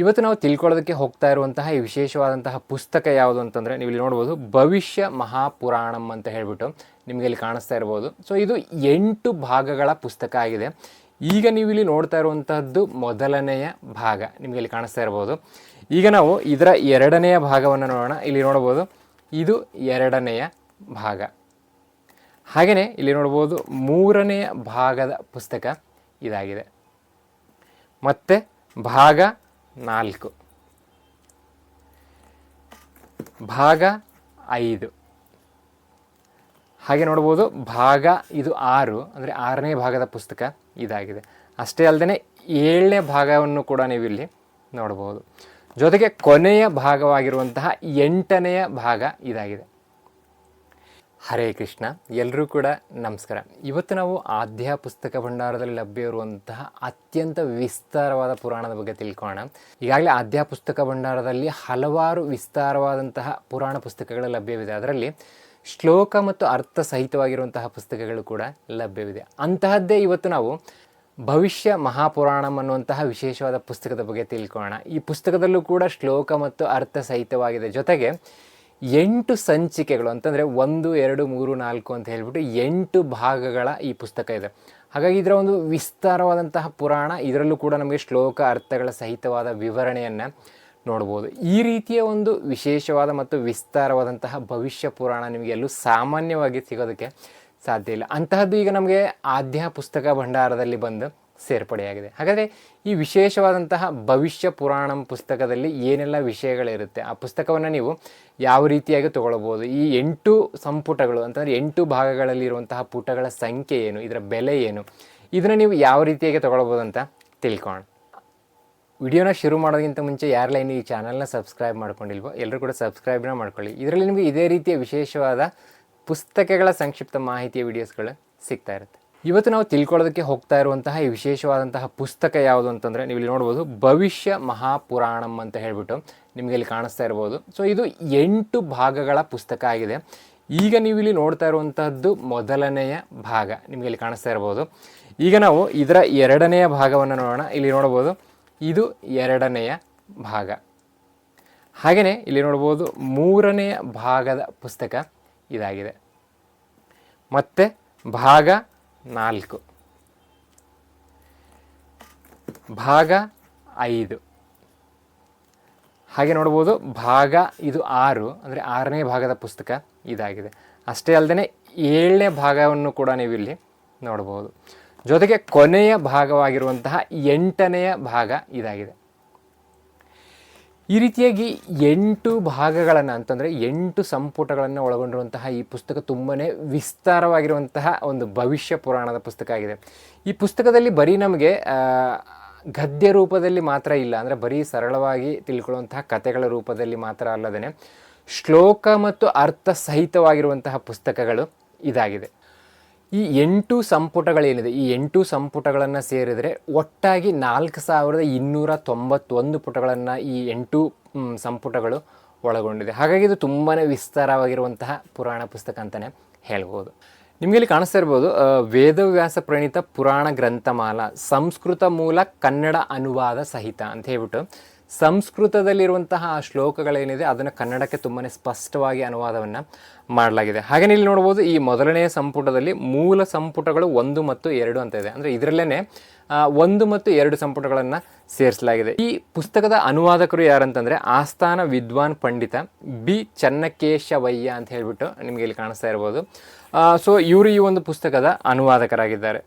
ಇವತ್ತು ನಾವು ತಿಳ್ಕೊಳ್ಳೋದಕ್ಕೆ ಹೋಗ್ತಾ ಇರುವಂತಹ ಈ ವಿಶೇಷವಾದಂತಹ ಪುಸ್ತಕ ಯಾವುದು ಅಂತಂದರೆ ನೀವು ಇಲ್ಲಿ ನೋಡ್ಬೋದು, ಭವಿಷ್ಯ ಮಹಾಪುರಾಣಂ ಅಂತ ಹೇಳಿಬಿಟ್ಟು ನಿಮಗೆ ಇಲ್ಲಿ ಕಾಣಿಸ್ತಾ ಇರ್ಬೋದು. ಸೊ ಇದು ಎಂಟು ಭಾಗಗಳ ಪುಸ್ತಕ ಆಗಿದೆ. ಈಗ ನೀವು ಇಲ್ಲಿ ನೋಡ್ತಾ ಇರುವಂತಹದ್ದು ಮೊದಲನೆಯ ಭಾಗ ನಿಮಗೆ ಇಲ್ಲಿ ಕಾಣಿಸ್ತಾ ಇರ್ಬೋದು. ಈಗ ನಾವು ಇದರ ಎರಡನೆಯ ಭಾಗವನ್ನು ನೋಡೋಣ. ಇಲ್ಲಿ ನೋಡ್ಬೋದು, ಇದು ಎರಡನೆಯ ಭಾಗ. ಹಾಗೆಯೇ ಇಲ್ಲಿ ನೋಡ್ಬೋದು, ಮೂರನೆಯ ಭಾಗದ ಪುಸ್ತಕ ಇದಾಗಿದೆ. ಮತ್ತು ಭಾಗ ನಾಲ್ಕು. ಭಾಗ ಐದು. ಹಾಗೆ ನೋಡ್ಬೋದು, ಭಾಗ ಇದು ಆರು, ಅಂದರೆ ಆರನೇ ಭಾಗದ ಪುಸ್ತಕ ಇದಾಗಿದೆ. ಅಷ್ಟೇ ಅಲ್ಲದೆ ಏಳನೇ ಭಾಗವನ್ನು ಕೂಡ ನೀವು ಇಲ್ಲಿ ನೋಡ್ಬೋದು. ಜೊತೆಗೆ ಕೊನೆಯ ಭಾಗವಾಗಿರುವಂತಹ ಎಂಟನೆಯ ಭಾಗ ಇದಾಗಿದೆ. ಹರೇ ಕೃಷ್ಣ. ಎಲ್ಲರೂ ಕೂಡ ನಮಸ್ಕಾರ. ಇವತ್ತು ನಾವು ಆದ್ಯ ಪುಸ್ತಕ ಭಂಡಾರದಲ್ಲಿ ಲಭ್ಯ ಇರುವಂತಹ ಅತ್ಯಂತ ವಿಸ್ತಾರವಾದ ಪುರಾಣದ ಬಗ್ಗೆ ತಿಳ್ಕೊಳ್ಳೋಣ. ಈಗಾಗಲೇ ಆದ್ಯ ಪುಸ್ತಕ ಭಂಡಾರದಲ್ಲಿ ಹಲವಾರು ವಿಸ್ತಾರವಾದಂತಹ ಪುರಾಣ ಪುಸ್ತಕಗಳು ಲಭ್ಯವಿದೆ. ಅದರಲ್ಲಿ ಶ್ಲೋಕ ಮತ್ತು ಅರ್ಥ ಸಹಿತವಾಗಿರುವಂತಹ ಪುಸ್ತಕಗಳು ಕೂಡ ಲಭ್ಯವಿದೆ. ಅಂತಹದ್ದೇ ಇವತ್ತು ನಾವು ಭವಿಷ್ಯ ಮಹಾಪುರಾಣಂ ಅನ್ನುವಂತಹ ವಿಶೇಷವಾದ ಪುಸ್ತಕದ ಬಗ್ಗೆ ತಿಳ್ಕೊಳ್ಳೋಣ. ಈ ಪುಸ್ತಕದಲ್ಲೂ ಕೂಡ ಶ್ಲೋಕ ಮತ್ತು ಅರ್ಥ ಸಹಿತವಾಗಿದೆ. ಜೊತೆಗೆ ಎಂಟು ಸಂಚಿಕೆಗಳು ಅಂತಂದರೆ ಒಂದು, ಎರಡು, ಮೂರು, ನಾಲ್ಕು ಅಂತ ಹೇಳ್ಬಿಟ್ಟು ಎಂಟು ಭಾಗಗಳ ಈ ಪುಸ್ತಕ ಇದೆ. ಹಾಗಾಗಿ ಇದರ ಒಂದು ವಿಸ್ತಾರವಾದಂತಹ ಪುರಾಣ, ಇದರಲ್ಲೂ ಕೂಡ ನಮಗೆ ಶ್ಲೋಕ ಅರ್ಥಗಳ ಸಹಿತವಾದ ವಿವರಣೆಯನ್ನು ನೋಡ್ಬೋದು. ಈ ರೀತಿಯ ಒಂದು ವಿಶೇಷವಾದ ಮತ್ತು ವಿಸ್ತಾರವಾದಂತಹ ಭವಿಷ್ಯ ಪುರಾಣ ನಿಮಗೆ ಎಲ್ಲೂ ಸಾಮಾನ್ಯವಾಗಿ ಸಿಗೋದಕ್ಕೆ ಸಾಧ್ಯ ಇಲ್ಲ. ಅಂತಹದ್ದು ಈಗ ನಮಗೆ ಆದ್ಯ ಪುಸ್ತಕ ಭಂಡಾರದಲ್ಲಿ ಬಂದು ಸೇರ್ಪಡೆಯಾಗಿದೆ. ಹಾಗಾದರೆ ಈ ವಿಶೇಷವಾದಂತಹ ಭವಿಷ್ಯ ಪುರಾಣಂ ಪುಸ್ತಕದಲ್ಲಿ ಏನೆಲ್ಲ ವಿಷಯಗಳಿರುತ್ತೆ, ಆ ಪುಸ್ತಕವನ್ನು ನೀವು ಯಾವ ರೀತಿಯಾಗಿ ತಗೊಳ್ಬೋದು ಈ ಎಂಟು ಸಂಪುಟಗಳು, ಅಂತಂದರೆ ಎಂಟು ಭಾಗಗಳಲ್ಲಿ ಇರುವಂತಹ ಪುಟಗಳ ಸಂಖ್ಯೆ ಏನು, ಇದರ ಬೆಲೆ ಏನು, ಇದನ್ನು ನೀವು ಯಾವ ರೀತಿಯಾಗಿ ತಗೊಳ್ಬೋದು ಅಂತ ತಿಳ್ಕೊಳ್ಳೋಣ. ವಿಡಿಯೋನ ಶುರು ಮಾಡೋದಕ್ಕಿಂತ ಮುಂಚೆ ಯಾರೆಲ್ಲ ಇನ್ನು ಈ ಚಾನಲ್ನ ಸಬ್ಸ್ಕ್ರೈಬ್ ಮಾಡ್ಕೊಂಡಿಲ್ವೋ, ಎಲ್ಲರೂ ಕೂಡ ಸಬ್ಸ್ಕ್ರೈಬ್ನ ಮಾಡ್ಕೊಳ್ಳಿ. ಇದರಲ್ಲಿ ನಿಮಗೆ ಇದೇ ರೀತಿಯ ವಿಶೇಷವಾದ ಪುಸ್ತಕಗಳ ಸಂಕ್ಷಿಪ್ತ ಮಾಹಿತಿಯ ವಿಡಿಯೋಸ್ಗಳು ಸಿಗ್ತಾ ಇರುತ್ತೆ. ಇವತ್ತು ನಾವು ತಿಳ್ಕೊಳ್ಳೋದಕ್ಕೆ ಹೋಗ್ತಾ ಇರುವಂತಹ ಈ ವಿಶೇಷವಾದಂತಹ ಪುಸ್ತಕ ಯಾವುದು ಅಂತಂದರೆ ನೀವು ಇಲ್ಲಿ ನೋಡ್ಬೋದು, ಭವಿಷ್ಯ ಮಹಾಪುರಾಣಂ ಅಂತ ಹೇಳಿಬಿಟ್ಟು ನಿಮಗೆ ಇಲ್ಲಿ ಕಾಣಿಸ್ತಾ ಇರ್ಬೋದು. ಸೊ ಇದು ಎಂಟು ಭಾಗಗಳ ಪುಸ್ತಕ ಆಗಿದೆ. ಈಗ ನೀವು ಇಲ್ಲಿ ನೋಡ್ತಾ ಇರುವಂತಹದ್ದು ಮೊದಲನೆಯ ಭಾಗ ನಿಮಗೆ ಇಲ್ಲಿ ಕಾಣಿಸ್ತಾ ಇರ್ಬೋದು. ಈಗ ನಾವು ಇದರ ಎರಡನೆಯ ಭಾಗವನ್ನು ನೋಡೋಣ. ಇಲ್ಲಿ ನೋಡ್ಬೋದು, ಇದು ಎರಡನೆಯ ಭಾಗ. ಹಾಗೆಯೇ ಇಲ್ಲಿ ನೋಡ್ಬೋದು, ಮೂರನೆಯ ಭಾಗದ ಪುಸ್ತಕ ಇದಾಗಿದೆ. ಮತ್ತು ಭಾಗ ನಾಲ್ಕು. ಭಾಗ ಐದು. ಹಾಗೆ ನೋಡ್ಬೋದು, ಭಾಗ ಇದು ಆರು, ಅಂದರೆ ಆರನೇ ಭಾಗದ ಪುಸ್ತಕ ಇದಾಗಿದೆ. ಅಷ್ಟೇ ಅಲ್ಲದೆ ಏಳನೇ ಭಾಗವನ್ನು ಕೂಡ ನೀವು ಇಲ್ಲಿ ನೋಡ್ಬೋದು. ಜೊತೆಗೆ ಕೊನೆಯ ಭಾಗವಾಗಿರುವಂತಹ ಎಂಟನೆಯ ಭಾಗ ಇದಾಗಿದೆ. ಈ ರೀತಿಯಾಗಿ ಎಂಟು ಭಾಗಗಳನ್ನು ಅಂತಂದರೆ ಎಂಟು ಸಂಪುಟಗಳನ್ನು ಒಳಗೊಂಡಿರುವಂತಹ ಈ ಪುಸ್ತಕ ತುಂಬಾ ವಿಸ್ತಾರವಾಗಿರುವಂತಹ ಒಂದು ಭವಿಷ್ಯ ಪುರಾಣದ ಪುಸ್ತಕ ಆಗಿದೆ. ಈ ಪುಸ್ತಕದಲ್ಲಿ ಬರೀ ನಮಗೆ ಗದ್ಯ ರೂಪದಲ್ಲಿ ಮಾತ್ರ ಇಲ್ಲ, ಅಂದರೆ ಬರೀ ಸರಳವಾಗಿ ತಿಳ್ಕೊಳ್ಳುವಂತಹ ಕಥೆಗಳ ರೂಪದಲ್ಲಿ ಮಾತ್ರ ಅಲ್ಲದೇ ಶ್ಲೋಕ ಮತ್ತು ಅರ್ಥ ಸಹಿತವಾಗಿರುವಂತಹ ಪುಸ್ತಕಗಳು ಇದಾಗಿದೆ. ಈ ಎಂಟು ಸಂಪುಟಗಳೇನಿದೆ, ಈ ಎಂಟು ಸಂಪುಟಗಳನ್ನು ಸೇರಿದರೆ ಒಟ್ಟಾಗಿ ನಾಲ್ಕು ಸಾವಿರದ ಇನ್ನೂರ ತೊಂಬತ್ತೊಂದು ಪುಟಗಳನ್ನು ಈ ಎಂಟು ಸಂಪುಟಗಳು ಒಳಗೊಂಡಿದೆ. ಹಾಗಾಗಿ ಇದು ತುಂಬಾ ವಿಸ್ತಾರವಾಗಿರುವಂತಹ ಪುರಾಣ ಪುಸ್ತಕ ಅಂತಲೇ ಹೇಳ್ಬೋದು. ನಿಮಗೆ ಇಲ್ಲಿ ಕಾಣಿಸ್ತಾ ಇರ್ಬೋದು ವೇದವ್ಯಾಸ ಪ್ರಣೀತ ಪುರಾಣ ಗ್ರಂಥಮಾಲ, ಸಂಸ್ಕೃತ ಮೂಲ ಕನ್ನಡ ಅನುವಾದ ಸಹಿತ ಅಂತ ಹೇಳ್ಬಿಟ್ಟು ಸಂಸ್ಕೃತದಲ್ಲಿರುವಂತಹ ಆ ಶ್ಲೋಕಗಳೇನಿದೆ, ಅದನ್ನು ಕನ್ನಡಕ್ಕೆ ತುಂಬಾ ಸ್ಪಷ್ಟವಾಗಿ ಅನುವಾದವನ್ನು ಮಾಡಲಾಗಿದೆ. ಹಾಗೆ ಇಲ್ಲಿ ನೋಡ್ಬೋದು, ಈ ಮೊದಲನೆಯ ಸಂಪುಟದಲ್ಲಿ ಮೂಲ ಸಂಪುಟಗಳು ಒಂದು ಮತ್ತು ಎರಡು ಅಂತ ಇದೆ. ಅಂದರೆ ಇದರಲ್ಲೇ ಒಂದು ಮತ್ತು ಎರಡು ಸಂಪುಟಗಳನ್ನು ಸೇರಿಸಲಾಗಿದೆ. ಈ ಪುಸ್ತಕದ ಅನುವಾದಕರು ಯಾರಂತಂದರೆ, ಆಸ್ಥಾನ ವಿದ್ವಾನ್ ಪಂಡಿತ ಬಿ. ಚನ್ನಕೇಶವಯ್ಯ ಅಂತ ಹೇಳಿಬಿಟ್ಟು ನಿಮಗೆ ಇಲ್ಲಿ ಕಾಣಿಸ್ತಾ ಇರ್ಬೋದು. ಸೊ ಇವರು ಈ ಒಂದು ಪುಸ್ತಕದ ಅನುವಾದಕರಾಗಿದ್ದಾರೆ.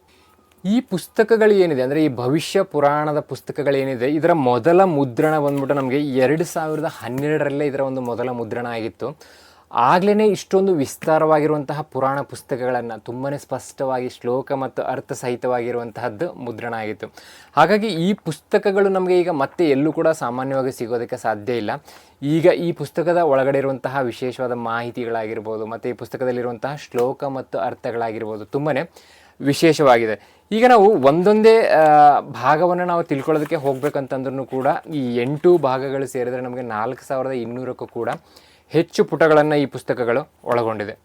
ಈ ಪುಸ್ತಕಗಳು ಏನಿದೆ ಅಂದರೆ ಈ ಭವಿಷ್ಯ ಪುರಾಣದ ಪುಸ್ತಕಗಳೇನಿದೆ, ಇದರ ಮೊದಲ ಮುದ್ರಣ ಬಂದ್ಬಿಟ್ಟು ನಮಗೆ ಎರಡು ಸಾವಿರದ ಹನ್ನೆರಡರಲ್ಲೇ ಇದರ ಒಂದು ಮೊದಲ ಮುದ್ರಣ ಆಗಿತ್ತು. ಆಗಲೇ ಇಷ್ಟೊಂದು ವಿಸ್ತಾರವಾಗಿರುವಂತಹ ಪುರಾಣ ಪುಸ್ತಕಗಳನ್ನು ತುಂಬಾ ಸ್ಪಷ್ಟವಾಗಿ ಶ್ಲೋಕ ಮತ್ತು ಅರ್ಥ ಸಹಿತವಾಗಿರುವಂತಹದ್ದು ಮುದ್ರಣ ಆಗಿತ್ತು. ಹಾಗಾಗಿ ಈ ಪುಸ್ತಕಗಳು ನಮಗೆ ಈಗ ಮತ್ತೆ ಎಲ್ಲೂ ಕೂಡ ಸಾಮಾನ್ಯವಾಗಿ ಸಿಗೋದಕ್ಕೆ ಸಾಧ್ಯ ಇಲ್ಲ. ಈಗ ಈ ಪುಸ್ತಕದ ಒಳಗಡೆ ಇರುವಂತಹ ವಿಶೇಷವಾದ ಮಾಹಿತಿಗಳಾಗಿರ್ಬೋದು, ಮತ್ತು ಈ ಪುಸ್ತಕದಲ್ಲಿರುವಂತಹ ಶ್ಲೋಕ ಮತ್ತು ಅರ್ಥಗಳಾಗಿರ್ಬೋದು ತುಂಬಾ ವಿಶೇಷವಾಗಿದೆ. ಈಗ ನಾವು ಒಂದೊಂದೇ ಭಾಗವನ್ನು ನಾವು ತಿಳ್ಕೊಳ್ಳೋದಕ್ಕೆ ಹೋಗ್ಬೇಕಂತಂದ್ರೂ ಕೂಡ ಈ ಎಂಟು ಭಾಗಗಳು ಸೇರಿದರೆ ನಮಗೆ ನಾಲ್ಕು ಸಾವಿರದ ಇನ್ನೂರಕ್ಕೂ ಕೂಡ ಹೆಚ್ಚು ಪುಟಗಳನ್ನು ಈ ಪುಸ್ತಕಗಳು ಒಳಗೊಂಡಿದೆ.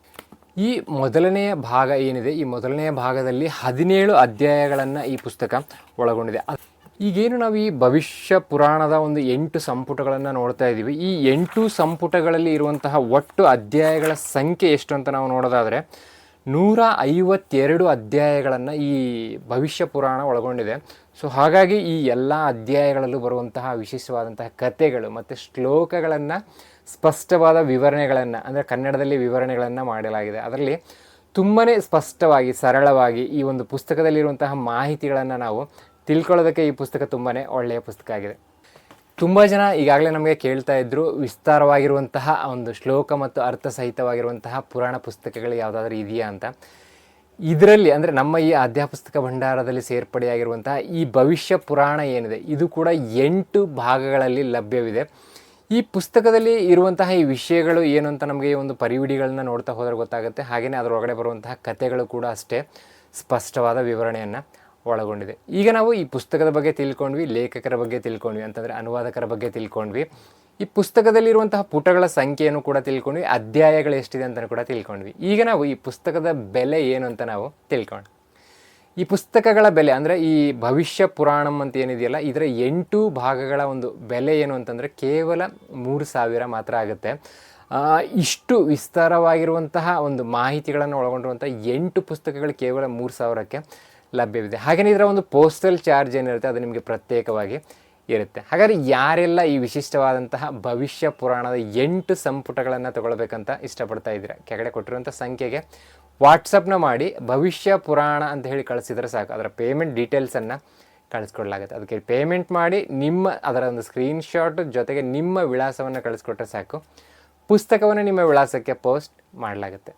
ಈ ಮೊದಲನೆಯ ಭಾಗ ಏನಿದೆ? ಈ ಮೊದಲನೆಯ ಭಾಗದಲ್ಲಿ ಹದಿನೇಳು ಅಧ್ಯಾಯಗಳನ್ನು ಈ ಪುಸ್ತಕ ಒಳಗೊಂಡಿದೆ. ಈಗೇನು ನಾವು ಈ ಭವಿಷ್ಯ ಪುರಾಣದ ಒಂದು ಎಂಟು ಸಂಪುಟಗಳನ್ನು ನೋಡ್ತಾ ಇದ್ದೀವಿ ಈ ಎಂಟು ಸಂಪುಟಗಳಲ್ಲಿ ಇರುವಂತಹ ಒಟ್ಟು ಅಧ್ಯಾಯಗಳ ಸಂಖ್ಯೆ ಎಷ್ಟು ಅಂತ ನಾವು ನೋಡೋದಾದರೆ ನೂರ ಐವತ್ತೆರಡು ಅಧ್ಯಾಯಗಳನ್ನು ಈ ಭವಿಷ್ಯ ಪುರಾಣ ಒಳಗೊಂಡಿದೆ. ಸೊ ಹಾಗಾಗಿ ಈ ಎಲ್ಲ ಅಧ್ಯಾಯಗಳಲ್ಲೂ ಬರುವಂತಹ ವಿಶೇಷವಾದಂತಹ ಕಥೆಗಳು ಮತ್ತು ಶ್ಲೋಕಗಳನ್ನು, ಸ್ಪಷ್ಟವಾದ ವಿವರಣೆಗಳನ್ನು, ಅಂದರೆ ಕನ್ನಡದಲ್ಲಿ ವಿವರಣೆಗಳನ್ನು ಮಾಡಲಾಗಿದೆ. ಅದರಲ್ಲಿ ತುಂಬಾ ಸ್ಪಷ್ಟವಾಗಿ, ಸರಳವಾಗಿ ಈ ಒಂದು ಪುಸ್ತಕದಲ್ಲಿರುವಂತಹ ಮಾಹಿತಿಗಳನ್ನು ನಾವು ತಿಳ್ಕೊಳ್ಳೋದಕ್ಕೆ ಈ ಪುಸ್ತಕ ತುಂಬಾ ಒಳ್ಳೆಯ ಪುಸ್ತಕ ಆಗಿದೆ. ತುಂಬ ಜನ ಈಗಾಗಲೇ ನಮಗೆ ಕೇಳ್ತಾ ಇದ್ದರು ವಿಸ್ತಾರವಾಗಿರುವಂತಹ ಒಂದು ಶ್ಲೋಕ ಮತ್ತು ಅರ್ಥ ಸಹಿತವಾಗಿರುವಂತಹ ಪುರಾಣ ಪುಸ್ತಕಗಳು ಯಾವುದಾದ್ರೂ ಇದೆಯಾ ಅಂತ. ಇದರಲ್ಲಿ ಅಂದರೆ ನಮ್ಮ ಈ ಅಧ್ಯಾಪುಸ್ತಕ ಭಂಡಾರದಲ್ಲಿ ಸೇರ್ಪಡೆಯಾಗಿರುವಂತಹ ಈ ಭವಿಷ್ಯ ಪುರಾಣ ಏನಿದೆ, ಇದು ಕೂಡ ಎಂಟು ಭಾಗಗಳಲ್ಲಿ ಲಭ್ಯವಿದೆ. ಈ ಪುಸ್ತಕದಲ್ಲಿ ಇರುವಂತಹ ಈ ವಿಷಯಗಳು ಏನು ಅಂತ ನಮಗೆ ಈ ಒಂದು ಪರಿವಿಡಿಗಳನ್ನ ನೋಡ್ತಾ ಹೋದರೆ ಗೊತ್ತಾಗುತ್ತೆ. ಹಾಗೆಯೇ ಅದರೊಳಗಡೆ ಬರುವಂತಹ ಕಥೆಗಳು ಕೂಡ ಅಷ್ಟೇ ಸ್ಪಷ್ಟವಾದ ವಿವರಣೆಯನ್ನು. ಒಳಗೊಂಡಿದೆ. ಈಗ ನಾವು ಈ ಪುಸ್ತಕದ ಬಗ್ಗೆ ತಿಳ್ಕೊಂಡ್ವಿ, ಲೇಖಕರ ಬಗ್ಗೆ ತಿಳ್ಕೊಂಡ್ವಿ, ಅಂತಂದರೆ ಅನುವಾದಕರ ಬಗ್ಗೆ ತಿಳ್ಕೊಂಡ್ವಿ. ಈ ಪುಸ್ತಕದಲ್ಲಿರುವಂತಹ ಪುಟಗಳ ಸಂಖ್ಯೆಯನ್ನು ಕೂಡ ತಿಳ್ಕೊಂಡ್ವಿ, ಅಧ್ಯಾಯಗಳು ಎಷ್ಟಿದೆ ಅಂತ ಕೂಡ ತಿಳ್ಕೊಂಡ್ವಿ. ಈಗ ನಾವು ಈ ಪುಸ್ತಕದ ಬೆಲೆ ಏನು ಅಂತ ನಾವು ತಿಳ್ಕೊಂಡು ಈ ಪುಸ್ತಕಗಳ ಬೆಲೆ, ಅಂದರೆ ಈ ಭವಿಷ್ಯ ಪುರಾಣಂ ಅಂತ ಏನಿದೆಯಲ್ಲ, ಇದರ ಎಂಟು ಭಾಗಗಳ ಒಂದು ಬೆಲೆ ಏನು ಅಂತಂದರೆ ಕೇವಲ ಮೂರು ಸಾವಿರ ಮಾತ್ರ ಆಗುತ್ತೆ. ಇಷ್ಟು ವಿಸ್ತಾರವಾಗಿರುವಂತಹ ಒಂದು ಮಾಹಿತಿಗಳನ್ನು ಒಳಗೊಂಡಿರುವಂಥ ಎಂಟು ಪುಸ್ತಕಗಳು ಕೇವಲ ಮೂರು ಸಾವಿರಕ್ಕೆ. ಲಭ್ಯವಿದೆ. ಹಾಗೆಯೇ ಇದರ ಒಂದು ಪೋಸ್ಟಲ್ ಚಾರ್ಜ್ ಏನಿರುತ್ತೆ, ಅದು ನಿಮಗೆ ಪ್ರತ್ಯೇಕವಾಗಿ ಇರುತ್ತೆ. ಹಾಗಾದರೆ ಯಾರೆಲ್ಲ ಈ ವಿಶಿಷ್ಟವಾದಂತಹ ಭವಿಷ್ಯ ಪುರಾಣದ ಎಂಟು ಸಂಪುಟಗಳನ್ನು ತಗೊಳ್ಬೇಕಂತ ಇಷ್ಟಪಡ್ತಾ ಇದ್ದೀರಾ? ಕೆಳಗಡೆ ಕೊಟ್ಟಿರುವಂಥ ಸಂಖ್ಯೆಗೆ ವಾಟ್ಸಪ್ನ ಮಾಡಿ ಭವಿಷ್ಯ ಪುರಾಣ ಅಂತ ಹೇಳಿ ಕಳಿಸಿದರೆ ಸಾಕು. ಅದರ ಪೇಮೆಂಟ್ ಡೀಟೇಲ್ಸನ್ನು ಕಳಿಸ್ಕೊಡ್ಲಾಗುತ್ತೆ. ಅದಕ್ಕೆ ಪೇಮೆಂಟ್ ಮಾಡಿ ನಿಮ್ಮ, ಅದರ ಒಂದು ಸ್ಕ್ರೀನ್ಶಾಟ್ ಜೊತೆಗೆ ನಿಮ್ಮ ವಿಳಾಸವನ್ನು ಕಳಿಸ್ಕೊಟ್ರೆ ಸಾಕು. ಪುಸ್ತಕವನ್ನು ನಿಮ್ಮ ವಿಳಾಸಕ್ಕೆ ಪೋಸ್ಟ್ ಮಾಡಲಾಗುತ್ತೆ.